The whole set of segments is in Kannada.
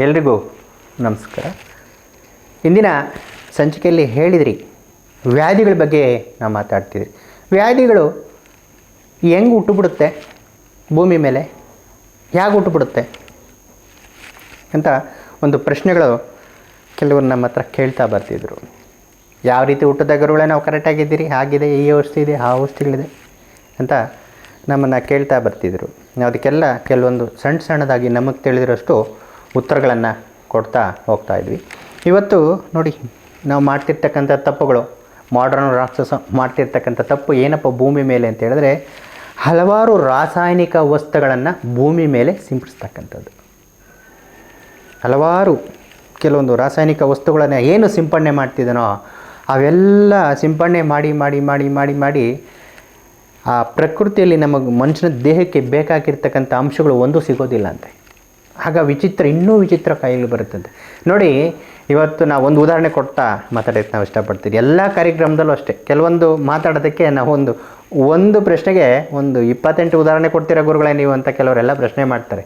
ಎಲ್ರಿಗೂ ನಮಸ್ಕಾರ. ಇಂದಿನ ಸಂಚಿಕೆಯಲ್ಲಿ ಹೇಳಿದ್ರಿ, ವ್ಯಾಧಿಗಳ ಬಗ್ಗೆ ನಾವು ಮಾತಾಡ್ತಿದ್ವಿ ವ್ಯಾಧಿಗಳು ಹೆಂಗೆ ಹುಟ್ಟುಬಿಡುತ್ತೆ? ಭೂಮಿ ಮೇಲೆ ಹೇಗೆ ಹುಟ್ಟುಬಿಡುತ್ತೆ? ಅಂತ ಒಂದು ಪ್ರಶ್ನೆಗಳು ಕೆಲವರು ನಮ್ಮ ಹತ್ರ ಕೇಳ್ತಾ ಬರ್ತಿದ್ರು. ಯಾವ ರೀತಿ ಊಟದ ನಾವು ಕರೆಕ್ಟಾಗಿದ್ದೀರಿ ಹಾಗಿದೆ? ಈ ಔಷಧಿ ಇದೆ, ಆ ಔಷಧಿಗಳಿದೆ ಅಂತ ನಮ್ಮನ್ನು ಕೇಳ್ತಾ ಬರ್ತಿದ್ರು. ಅದಕ್ಕೆಲ್ಲ ಕೆಲವೊಂದು ಸಣ್ಣ ಸಣ್ಣದಾಗಿ ನಮಗೆ ತಿಳಿದಿರೋಷ್ಟು ಉತ್ತರಗಳನ್ನು ಕೊಡ್ತಾ ಹೋಗ್ತಾ ಇದ್ವಿ. ಇವತ್ತು ನೋಡಿ, ನಾವು ಮಾಡ್ತಿರ್ತಕ್ಕಂಥ ತಪ್ಪುಗಳು ಮಾಡ್ರನ್ ರಾಕ್ಷಸ ಮಾಡ್ತಿರ್ತಕ್ಕಂಥ ತಪ್ಪು ಏನಪ್ಪ ಭೂಮಿ ಮೇಲೆ ಅಂತ ಹೇಳಿದ್ರೆ, ಹಲವಾರು ರಾಸಾಯನಿಕ ವಸ್ತುಗಳನ್ನು ಭೂಮಿ ಮೇಲೆ ಸಿಂಪಡಿಸ್ತಕ್ಕಂಥದ್ದು. ಹಲವಾರು ಕೆಲವೊಂದು ರಾಸಾಯನಿಕ ವಸ್ತುಗಳನ್ನು ಏನು ಸಿಂಪಡಣೆ ಮಾಡ್ತಿದ್ದಾನೋ ಅವೆಲ್ಲ ಸಿಂಪಡಣೆ ಮಾಡಿ ಮಾಡಿ ಮಾಡಿ ಮಾಡಿ ಮಾಡಿ ಆ ಪ್ರಕೃತಿಯಲ್ಲಿ ನಮಗೆ ಮನುಷ್ಯನ ದೇಹಕ್ಕೆ ಬೇಕಾಗಿರ್ತಕ್ಕಂಥ ಅಂಶಗಳು ಒಂದು ಸಿಗೋದಿಲ್ಲ ಅಂತೆ. ಆಗ ವಿಚಿತ್ರ, ಇನ್ನೂ ವಿಚಿತ್ರ ಕಾಯಿಲೆ ಬರುತ್ತಂತೆ. ನೋಡಿ, ಇವತ್ತು ನಾವು ಒಂದು ಉದಾಹರಣೆ ಕೊಡ್ತಾ ಮಾತಾಡೋಕ್ಕೆ ನಾವು ಇಷ್ಟಪಡ್ತೀವಿ. ಎಲ್ಲ ಕಾರ್ಯಕ್ರಮದಲ್ಲೂ ಅಷ್ಟೇ. ಕೆಲವೊಂದು ಮಾತಾಡೋದಕ್ಕೆ ನಾವು ಒಂದು ಒಂದು ಪ್ರಶ್ನೆಗೆ ಒಂದು ಇಪ್ಪತ್ತೆಂಟು ಉದಾಹರಣೆ ಕೊಡ್ತೀರಾ ಗುರುಗಳೇ ನೀವು ಅಂತ ಕೆಲವರೆಲ್ಲ ಪ್ರಶ್ನೆ ಮಾಡ್ತಾರೆ.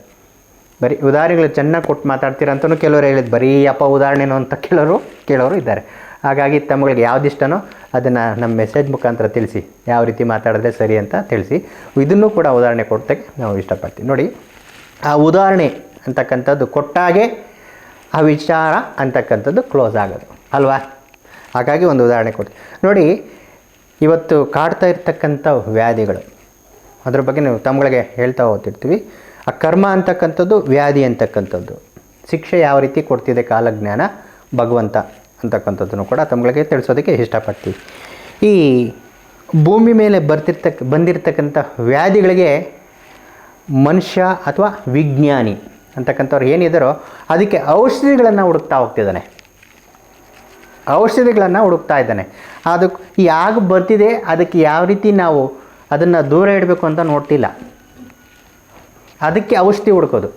ಬರೀ ಉದಾಹರಣೆಗಳು ಚೆನ್ನಾಗಿ ಕೊಟ್ಟು ಮಾತಾಡ್ತೀರ ಅಂತಲೂ ಕೆಲವರು ಹೇಳಿದ್ದು ಬರೀ ಅಪ್ಪ ಉದಾಹರಣೆನೋ ಅಂತ ಕೆಲವರು ಕೇಳೋರು ಇದ್ದಾರೆ. ಹಾಗಾಗಿ ತಮ್ಮಗಳಿಗೆ ಯಾವುದಿಷ್ಟನೋ ಅದನ್ನು ನಮ್ಮ ಮೆಸೇಜ್ ಮುಖಾಂತರ ತಿಳಿಸಿ, ಯಾವ ರೀತಿ ಮಾತಾಡಿದ್ರೆ ಸರಿ ಅಂತ ತಿಳಿಸಿ. ಇದನ್ನು ಕೂಡ ಉದಾಹರಣೆ ಕೊಡ್ತಕ್ಕೆ ನಾವು ಇಷ್ಟಪಡ್ತೀವಿ. ನೋಡಿ, ಆ ಉದಾಹರಣೆ ಅಂತಕ್ಕಂಥದ್ದು ಕೊಟ್ಟಾಗೆ ಆ ವಿಚಾರ ಅಂತಕ್ಕಂಥದ್ದು ಕ್ಲೋಸ್ ಆಗೋದು. ಅಲ್ವಾ? ಹಾಗಾಗಿ ಒಂದು ಉದಾಹರಣೆ ಕೊಡ್ತೀವಿ ನೋಡಿ, ಇವತ್ತು ಕಾಡ್ತಾ ಇರ್ತಕ್ಕಂಥ ವ್ಯಾಧಿಗಳು, ಅದ್ರ ಬಗ್ಗೆ ನೀವು ತಮ್ಮಗಳಿಗೆ ಹೇಳ್ತಾ ಹೋಗ್ತಿರ್ತೀವಿ. ಆ ಕರ್ಮ ಅಂತಕ್ಕಂಥದ್ದು, ವ್ಯಾಧಿ ಅಂತಕ್ಕಂಥದ್ದು. ಶಿಕ್ಷೆ ಯಾವ ರೀತಿ ಕೊಡ್ತಿದೆ ಕಾಲಜ್ಞಾನ? ಭಗವಂತ ಅಂತಕ್ಕಂಥದ್ದನ್ನು ಕೂಡ ತಮ್ಮಗಳಿಗೆ ತಿಳಿಸೋದಕ್ಕೆ ಇಷ್ಟಪಡ್ತೀವಿ. ಈ ಭೂಮಿ ಮೇಲೆ ಬರ್ತಿರ್ತಕ್ಕ ಬಂದಿರತಕ್ಕಂಥ ವ್ಯಾಧಿಗಳಿಗೆ ಮನುಷ್ಯ ಅಥವಾ ವಿಜ್ಞಾನಿ ಅಂತಕ್ಕಂಥವ್ರು ಏನಿದ್ದಾರೋ ಅದಕ್ಕೆ ಔಷಧಿಗಳನ್ನು ಹುಡುಕ್ತಾ ಹೋಗ್ತಿದ್ದಾನೆ. ಔಷಧಿಗಳನ್ನು ಹುಡುಕ್ತಾ ಇದ್ದಾನೆ. ಅದಕ್ಕೆ ಯಾಗ್ ಬರ್ತಿದೆ, ಅದಕ್ಕೆ ಯಾವ ರೀತಿ ನಾವು ಅದನ್ನು ದೂರ ಇಡಬೇಕು ಅಂತ ನೋಡ್ತಿಲ್ಲ. ಅದಕ್ಕೆ ಔಷಧಿ ಹುಡುಕೋದು.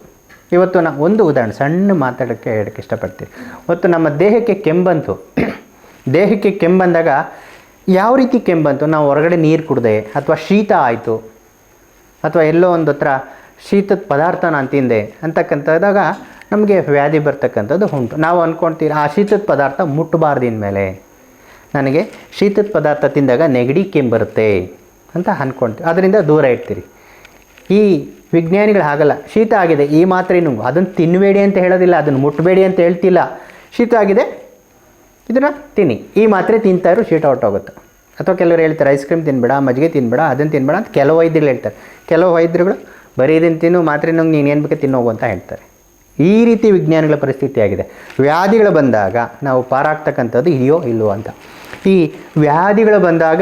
ಇವತ್ತು ನಾ ಒಂದು ಉದಾಹರಣೆ, ಸಣ್ಣ ಮಾತಾಡೋಕ್ಕೆ ಹೇಳಕ್ಕೆ ಇಷ್ಟಪಡ್ತೀವಿ ಇವತ್ತು ನಮ್ಮ ದೇಹಕ್ಕೆ ಕೆಂಬಂತು. ದೇಹಕ್ಕೆ ಕೆಂಬಂದಾಗ ಯಾವ ರೀತಿ ಕೆಂಬಂತು? ನಾವು ಹೊರಗಡೆ ನೀರು ಕುಡ್ದೆ, ಅಥವಾ ಶೀತ ಆಯಿತು, ಅಥವಾ ಎಲ್ಲೋ ಒಂದು ಹತ್ರ ಶೀತದ ಪದಾರ್ಥ ನಾನು ತಿಂದೆ ಅಂತಕ್ಕಂಥದಾಗ ನಮಗೆ ವ್ಯಾಧಿ ಬರ್ತಕ್ಕಂಥದ್ದು ಉಂಟು. ನಾವು ಅಂದ್ಕೊಳ್ತೀವಿ ಆ ಶೀತದ ಪದಾರ್ಥ ಮುಟ್ಟಬಾರ್ದು ಇನ್ಮೇಲೆ ನನಗೆ ಶೀತದ ಪದಾರ್ಥ ತಿಂದಾಗ ನೆಗಡಿ, ಕೆಮ್ಮು ಕೆಂಬರುತ್ತೆ ಅಂತ ಅಂದ್ಕೊಳ್ತೀವಿ ಅದರಿಂದ ದೂರ ಇಡ್ತೀರಿ ಈ ವಿಜ್ಞಾನಿಗಳು ಹಾಗಲ್ಲ. ಶೀತ ಆಗಿದೆ, ಈ ಮಾತ್ರೆ ನುಂಗು ಅದನ್ನು ತಿನ್ನಬೇಡಿ ಅಂತ ಹೇಳೋದಿಲ್ಲ, ಅದನ್ನು ಮುಟ್ಟಬೇಡಿ ಅಂತ ಹೇಳ್ತಿಲ್ಲ. ಶೀತ ಆಗಿದೆ, ಇದನ್ನು ತಿನ್ನಿ. ಈ ಮಾತ್ರೆ ತಿಂತಾಯಿದ್ರು ಶೀತ ಹೊಟ್ಟೋಗುತ್ತೆ ಅಥವಾ ಕೆಲವರು ಹೇಳ್ತಾರೆ, ಐಸ್ ಕ್ರೀಮ್ ತಿನ್ಬೇಡ, ಮಜ್ಜಿಗೆ ತಿನ್ಬೇಡ, ಅದನ್ನು ತಿನ್ಬೇಡ ಅಂತ ಕೆಲವು ವೈದ್ಯರು ಹೇಳ್ತಾರೆ. ಕೆಲವು ವೈದ್ಯರುಗಳು ಬರೀ ಇದನ್ನು ತಿನ್ನು, ಮಾತ್ರೆ ನಂಗೆ ನೀನು ಏನು ಬೇಕು ತಿನ್ನೋಗು ಅಂತ ಹೇಳ್ತಾರೆ. ಈ ರೀತಿ ವಿಜ್ಞಾನಿಗಳ ಪರಿಸ್ಥಿತಿ ಆಗಿದೆ ವ್ಯಾಧಿಗಳು ಬಂದಾಗ ನಾವು ಪಾರಾಗ್ತಕ್ಕಂಥದ್ದು ಇದೆಯೋ ಇಲ್ಲವೋ ಅಂತ. ಈ ವ್ಯಾಧಿಗಳು ಬಂದಾಗ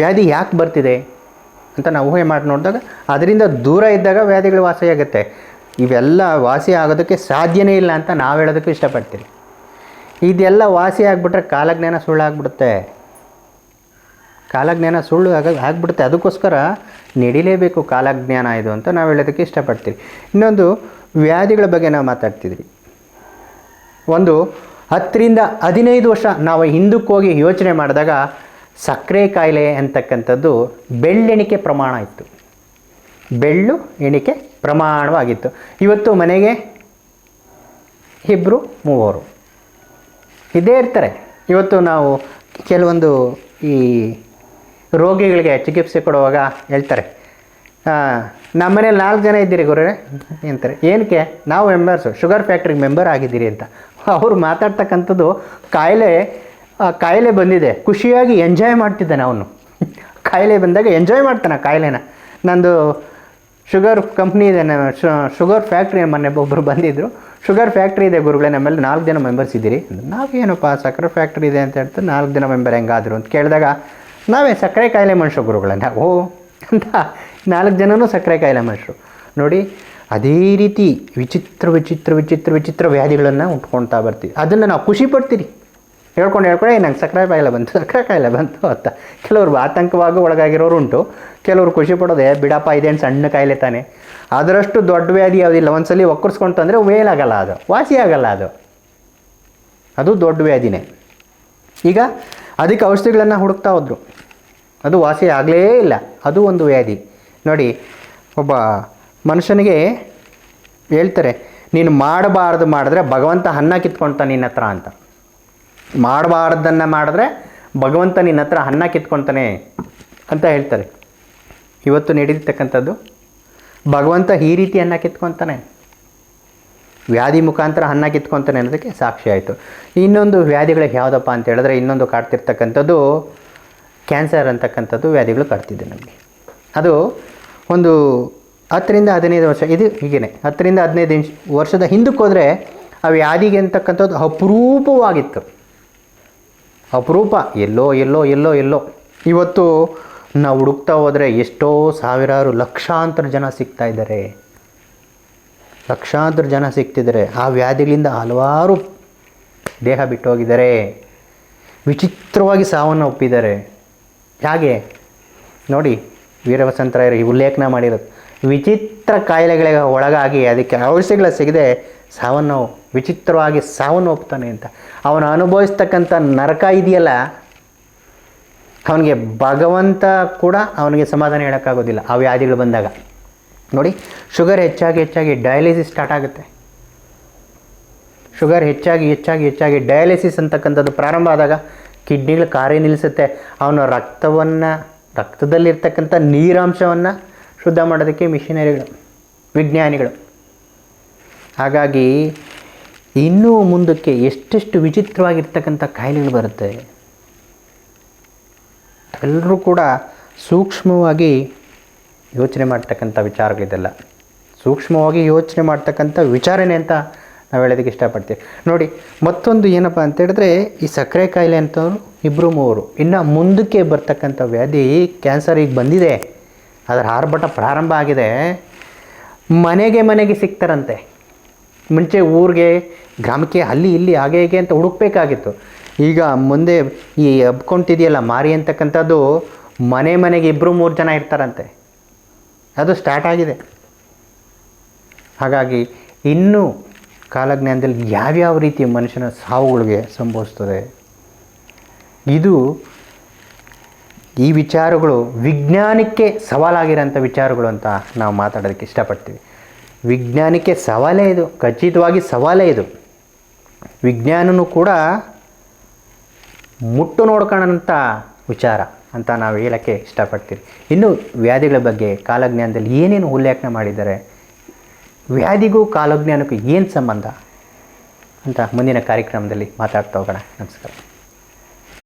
ವ್ಯಾಧಿ ಯಾಕೆ ಬರ್ತಿದೆ ಅಂತ ನಾವು ಊಹೆ ಮಾಡಿ ನೋಡಿದಾಗ ಅದರಿಂದ ದೂರ ಇದ್ದಾಗ ವ್ಯಾಧಿಗಳು ವಾಸಿಯಾಗುತ್ತೆ. ಇವೆಲ್ಲ ವಾಸಿ ಆಗೋದಕ್ಕೆ ಸಾಧ್ಯನೇ ಇಲ್ಲ ಅಂತ ನಾವು ಹೇಳೋದಕ್ಕೂ ಇಷ್ಟಪಡ್ತೀವಿ. ಇದೆಲ್ಲ ವಾಸಿ ಆಗಿಬಿಟ್ರೆ ಕಾಲಜ್ಞಾನ ಸುಳ್ಳಾಗ್ಬಿಡುತ್ತೆ. ಕಾಲಜ್ಞಾನ ಸುಳ್ಳು ಆಗ ಆಗ್ಬಿಡುತ್ತೆ. ಅದಕ್ಕೋಸ್ಕರ ನಡಿಲೇಬೇಕು ಕಾಲಜ್ಞಾನ ಇದು ಅಂತ ನಾವು ಹೇಳೋದಕ್ಕೆ ಇಷ್ಟಪಡ್ತೀವಿ. ಇನ್ನೊಂದು ವ್ಯಾಧಿಗಳ ಬಗ್ಗೆ ನಾವು ಮಾತಾಡ್ತಿದ್ವಿ. ಒಂದು, ಹತ್ತರಿಂದ ಹದಿನೈದು ವರ್ಷ ನಾವು ಹಿಂದಕ್ಕೆ ಹೋಗಿ ಯೋಚನೆ ಮಾಡಿದಾಗ ಸಕ್ಕರೆ ಕಾಯಿಲೆ ಅಂತಕ್ಕಂಥದ್ದು ಬೆಳ್ಳೆಣಿಕೆ ಪ್ರಮಾಣ ಇತ್ತು. ಬೆಳ್ಳು ಎಣಿಕೆ ಪ್ರಮಾಣವಾಗಿತ್ತು. ಇವತ್ತು ಮನೆಗೆ ಇಬ್ಬರು ಮೂವರು. ಇದೇ ಇರ್ತಾರೆ. ಇವತ್ತು ನಾವು ಕೆಲವೊಂದು ಈ ರೋಗಿಗಳಿಗೆ ಚಿಕಿತ್ಸೆ ಕೊಡುವಾಗ ಹೇಳ್ತಾರೆ. ನಮ್ಮ ಮನೇಲಿ ನಾಲ್ಕು ಜನ ಇದ್ದೀರಿ ಗುರುವೆ ಅಂತಾರೆ ಏನಕ್ಕೆ? ನಾವು ಮೆಂಬರ್ಸು ಶುಗರ್ ಫ್ಯಾಕ್ಟ್ರಿಗೆ ಮೆಂಬರ್ ಆಗಿದ್ದೀರಿ ಅಂತ. ಅವ್ರು ಮಾತಾಡ್ತಕ್ಕಂಥದ್ದು ಕಾಯಿಲೆ ಕಾಯಿಲೆ ಬಂದಿದೆ. ಖುಷಿಯಾಗಿ ಎಂಜಾಯ್ ಮಾಡ್ತಿದ್ದಾನೆ ಅವನು. ಕಾಯಿಲೆ ಬಂದಾಗ ಎಂಜಾಯ್ ಮಾಡ್ತಾನೆ ಕಾಯಿಲೆನ. ನಂದು ಶುಗರ್ ಕಂಪ್ನಿ ಇದೆ ಶುಗರ್ ಫ್ಯಾಕ್ಟ್ರಿ ಮೊನ್ನೆ ಒಬ್ಬರು ಬಂದಿದ್ದರು ಶುಗರ್ ಫ್ಯಾಕ್ಟ್ರಿ ಇದೆ ಗುರುಗಳೇ, ನಮ್ಮಲ್ಲಿ ನಾಲ್ಕು ಜನ ಮೆಂಬರ್ಸ್ ಇದ್ದೀರಿ. ನಾವೇನಪ್ಪ ಸಕ್ಕರೆ ಫ್ಯಾಕ್ಟ್ರಿ ಇದೆ ಅಂತ ಹೇಳ್ತಾರೆ ನಾಲ್ಕು ಜನ ಮೆಂಬರ್ ಹೆಂಗಾದ್ರು ಅಂತ ಕೇಳಿದಾಗ ನಾವೇ ಸಕ್ಕರೆ ಕಾಯಿಲೆ ಮನುಷ್ಯ ಗುರುಗಳೇ ನಾವು ಅಂತ ನಾಲ್ಕು ಜನನೂ ಸಕ್ಕರೆ ಕಾಯಿಲೆ ಮನುಷ್ಯರು. ನೋಡಿ ಅದೇ ರೀತಿ ವಿಚಿತ್ರ ವಿಚಿತ್ರ ವಿಚಿತ್ರ ವಿಚಿತ್ರ ವ್ಯಾಧಿಗಳನ್ನು ಉಟ್ಕೊಳ್ತಾ ಬರ್ತೀವಿ. ಅದನ್ನು ನಾವು ಖುಷಿ ಪಡ್ತೀರಿ. ಹೇಳ್ಕೊಂಡು ಹೇಳ್ಕೊಂಡು "ಏ, ನಂಗೆ ಸಕ್ಕರೆ ಕಾಯಿಲೆ ಬಂತು ಸಕ್ಕರೆ ಕಾಯಿಲೆ ಬಂತು ಅಂತ. ಕೆಲವರು ಆತಂಕವಾಗಿ ಒಳಗಾಗಿರೋರು ಉಂಟು. ಕೆಲವರು ಖುಷಿ ಪಡೋದೆ ಬಿಡಪ್ಪ ಇದೇನು ಸಣ್ಣ ಕಾಯಿಲೆ ತಾನೆ. ಅದರಷ್ಟು ದೊಡ್ಡ ವ್ಯಾಧಿ ಯಾವುದಿಲ್ಲ ಒಂದ್ಸಲಿ ಒಕ್ಕರ್ಸ್ಕೊಂತು ಅಂದರೆ ವೇಲಾಗಲ್ಲ ಅದು. ವಾಸಿ ಆಗಲ್ಲ ಅದು. ಅದು ದೊಡ್ಡ ವ್ಯಾಧಿನೇ. ಈಗ ಅದಕ್ಕೆ ಔಷಧಿಗಳನ್ನು ಹುಡುಕ್ತಾ ಹೋದ್ರು. ಅದು ವಾಸಿ ಆಗಲೇ ಇಲ್ಲ. ಅದು ಒಂದು ವ್ಯಾಧಿ. ನೋಡಿ, ಒಬ್ಬ ಮನುಷ್ಯನಿಗೆ ಹೇಳ್ತಾರೆ, ನೀನು ಮಾಡಬಾರ್ದು ಮಾಡಿದ್ರೆ ಭಗವಂತ ಅನ್ನ ಕಿತ್ಕೊಳ್ತಾನೆ ನಿನ್ನ ಹತ್ರ ಅಂತ. ಮಾಡಬಾರ್ದನ್ನು ಮಾಡಿದ್ರೆ ಭಗವಂತ ನಿನ್ನ ಹತ್ರ ಅನ್ನ ಕಿತ್ಕೊಳ್ತಾನೆ ಅಂತ ಹೇಳ್ತಾರೆ. ಇವತ್ತು ನಡೀತಕ್ಕಂಥದ್ದು ಭಗವಂತ ಈ ರೀತಿ ಅನ್ನ ಕಿತ್ಕೊತಾನೆ. ವ್ಯಾಧಿ ಮುಖಾಂತರ ಅನ್ನ ಕಿತ್ಕೊತಾನೆ ಅನ್ನೋದಕ್ಕೆ ಸಾಕ್ಷಿ ಆಯಿತು. ಇನ್ನೊಂದು ವ್ಯಾಧಿಗಳಿಗೆ ಯಾವುದಪ್ಪ ಅಂತ ಹೇಳಿದ್ರೆ ಇನ್ನೊಂದು ಕಾಡ್ತಿರ್ತಕ್ಕಂಥದ್ದು ಕ್ಯಾನ್ಸರ್ ಅಂತಕ್ಕಂಥದ್ದು ವ್ಯಾಧಿಗಳು ಕಾಡ್ತಿದೆ ನಮಗೆ. ಅದು ಒಂದು ಹತ್ತರಿಂದ ಹದಿನೈದು ವರ್ಷ, ಇದು ಹೀಗೇನೆ, ಹತ್ತರಿಂದ ಹದಿನೈದು ಇಂಚ್ ವರ್ಷದ ಹಿಂದಕ್ಕೆ ಹೋದರೆ ಆ ವ್ಯಾಧಿಗೆ ಅಂತಕ್ಕಂಥದ್ದು ಅಪರೂಪವಾಗಿತ್ತು. ಅಪರೂಪ, ಎಲ್ಲೋ ಎಲ್ಲೋ ಎಲ್ಲೋ ಎಲ್ಲೋ. ಇವತ್ತು ನಾವು ಹುಡುಕ್ತಾ ಹೋದರೆ ಎಷ್ಟೋ ಸಾವಿರಾರು ಲಕ್ಷಾಂತರ ಜನ ಸಿಗ್ತಾ ಇದ್ದಾರೆ. ಲಕ್ಷಾಂತರ ಜನ ಸಿಗ್ತಿದ್ದಾರೆ. ಆ ವ್ಯಾಧಿಗಳಿಂದ ಹಲವಾರು ದೇಹ ಬಿಟ್ಟು ಹೋಗಿದ್ದಾರೆ ವಿಚಿತ್ರವಾಗಿ ಸಾವನ್ನು ಒಪ್ಪಿದ್ದಾರೆ ಹೇಗೆ ನೋಡಿ ವೀರವಸಂತರಾಯರು ಈ ಉಲ್ಲೇಖನ ಮಾಡಿರೋದು. ವಿಚಿತ್ರ ಕಾಯಿಲೆಗಳಿಗೆ ಒಳಗಾಗಿ ಅದಕ್ಕೆ ಔಷಧಿಗಳ ಸಿಗದೆ ಸಾವನ್ನು, ವಿಚಿತ್ರವಾಗಿ ಸಾವನ್ನು ಒಪ್ತಾನೆ ಅಂತ. ಅವನು ಅನುಭವಿಸ್ತಕ್ಕಂಥ ನರಕ ಇದೆಯಲ್ಲ, ಅವನಿಗೆ ಭಗವಂತ ಕೂಡ ಅವನಿಗೆ ಸಮಾಧಾನ ಹೇಳೋಕ್ಕಾಗೋದಿಲ್ಲ ಆ ವ್ಯಾಧಿಗಳು ಬಂದಾಗ. ನೋಡಿ, ಶುಗರ್ ಹೆಚ್ಚಾಗಿ ಹೆಚ್ಚಾಗಿ ಡಯಾಲಿಸಿಸ್ ಸ್ಟಾರ್ಟ್ ಆಗುತ್ತೆ. ಶುಗರ್ ಹೆಚ್ಚಾಗಿ ಹೆಚ್ಚಾಗಿ ಹೆಚ್ಚಾಗಿ ಡಯಾಲಿಸಿಸ್ ಅಂತಕ್ಕಂಥದ್ದು ಪ್ರಾರಂಭ ಆದಾಗ ಕಿಡ್ನಿಗಳು ಕಾರ್ಯ ನಿಲ್ಲಿಸುತ್ತೆ. ಅವನ ರಕ್ತವನ್ನು, ರಕ್ತದಲ್ಲಿರ್ತಕ್ಕಂಥ ನೀರಾಂಶವನ್ನು ಶುದ್ಧ ಮಾಡೋದಕ್ಕೆ ಮಿಷಿನರಿಗಳು, ವಿಜ್ಞಾನಿಗಳು. ಹಾಗಾಗಿ ಇನ್ನೂ ಮುಂದಕ್ಕೆ ಎಷ್ಟೆಷ್ಟು ವಿಚಿತ್ರವಾಗಿರ್ತಕ್ಕಂಥ ಕಾಯಿಲೆಗಳು ಬರುತ್ತೆ. ಎಲ್ಲರೂ ಕೂಡ ಸೂಕ್ಷ್ಮವಾಗಿ ಯೋಚನೆ ಮಾಡ್ತಕ್ಕಂಥ ವಿಚಾರಗಳಿದೆಲ್ಲ. ಸೂಕ್ಷ್ಮವಾಗಿ ಯೋಚನೆ ಮಾಡ್ತಕ್ಕಂಥ ವಿಚಾರನೆ ಅಂತ ನಾವು ಹೇಳೋದಕ್ಕೆ ಇಷ್ಟಪಡ್ತೀವಿ. ನೋಡಿ, ಮತ್ತೊಂದು ಏನಪ್ಪ ಅಂತ ಹೇಳಿದ್ರೆ, ಈ ಸಕ್ಕರೆ ಕಾಯಿಲೆ ಅಂತವ್ರು ಇಬ್ಬರು ಮೂವರು. ಇನ್ನು ಮುಂದಕ್ಕೆ ಬರ್ತಕ್ಕಂಥ ವ್ಯಾಧಿ ಕ್ಯಾನ್ಸರ್ ಈಗ ಬಂದಿದೆ. ಅದರ ಆರ್ಭಟ ಪ್ರಾರಂಭ ಆಗಿದೆ. ಮನೆಗೆ ಮನೆಗೆ ಸಿಗ್ತಾರಂತೆ. ಮುಂಚೆ ಊರಿಗೆ, ಗ್ರಾಮಕ್ಕೆ ಅಲ್ಲಿ ಇಲ್ಲಿ ಹಾಗೆ ಹೀಗೆ ಅಂತ ಹುಡುಕ್ಬೇಕಾಗಿತ್ತು. ಈಗ ಮುಂದೆ ಈ ಹಬ್ಕೊಂತಿದೆಯಲ್ಲ ಮಾರಿ ಅಂತಕ್ಕಂಥದ್ದು, ಮನೆ ಮನೆಗೆ ಇಬ್ಬರು ಮೂರು ಜನ ಇರ್ತಾರಂತೆ. ಅದು ಸ್ಟಾರ್ಟ್ ಆಗಿದೆ. ಹಾಗಾಗಿ ಇನ್ನೂ ಕಾಲಜ್ಞಾನದಲ್ಲಿ ಯಾವ್ಯಾವ ರೀತಿ ಮನುಷ್ಯನ ಸಾವುಗಳಿಗೆ ಸಂಭವಿಸ್ತದೆ? ಇದು ಈ ವಿಚಾರಗಳು ವಿಜ್ಞಾನಕ್ಕೆ ಸವಾಲಾಗಿರೋಂಥ ವಿಚಾರಗಳು ಅಂತ ನಾವು ಮಾತಾಡೋದಕ್ಕೆ ಇಷ್ಟಪಡ್ತೀವಿ. ವಿಜ್ಞಾನಕ್ಕೆ ಸವಾಲೇ ಇದು, ಖಚಿತವಾಗಿ ಸವಾಲೇ ಇದು. ವಿಜ್ಞಾನನೂ ಕೂಡ ಮುಟ್ಟು ನೋಡ್ಕೊಳ್ಳೋಂಥ ವಿಚಾರ ಅಂತ ನಾವು ಹೇಳೋಕ್ಕೆ ಇಷ್ಟಪಡ್ತೀವಿ. ಇನ್ನು ವ್ಯಾಧಿಗಳ ಬಗ್ಗೆ ಕಾಲಜ್ಞಾನದಲ್ಲಿ ಏನೇನು ಉಲ್ಲೇಖನ ಮಾಡಿದ್ದಾರೆ? ವ್ಯಾಧಿಗೂ ಕಾಲಜ್ಞಾನಕ್ಕೂ ಏನು ಸಂಬಂಧ? ಅಂತ ಮುಂದಿನ ಕಾರ್ಯಕ್ರಮದಲ್ಲಿ ಮಾತಾಡ್ತಾ ಹೋಗೋಣ. ನಮಸ್ಕಾರ.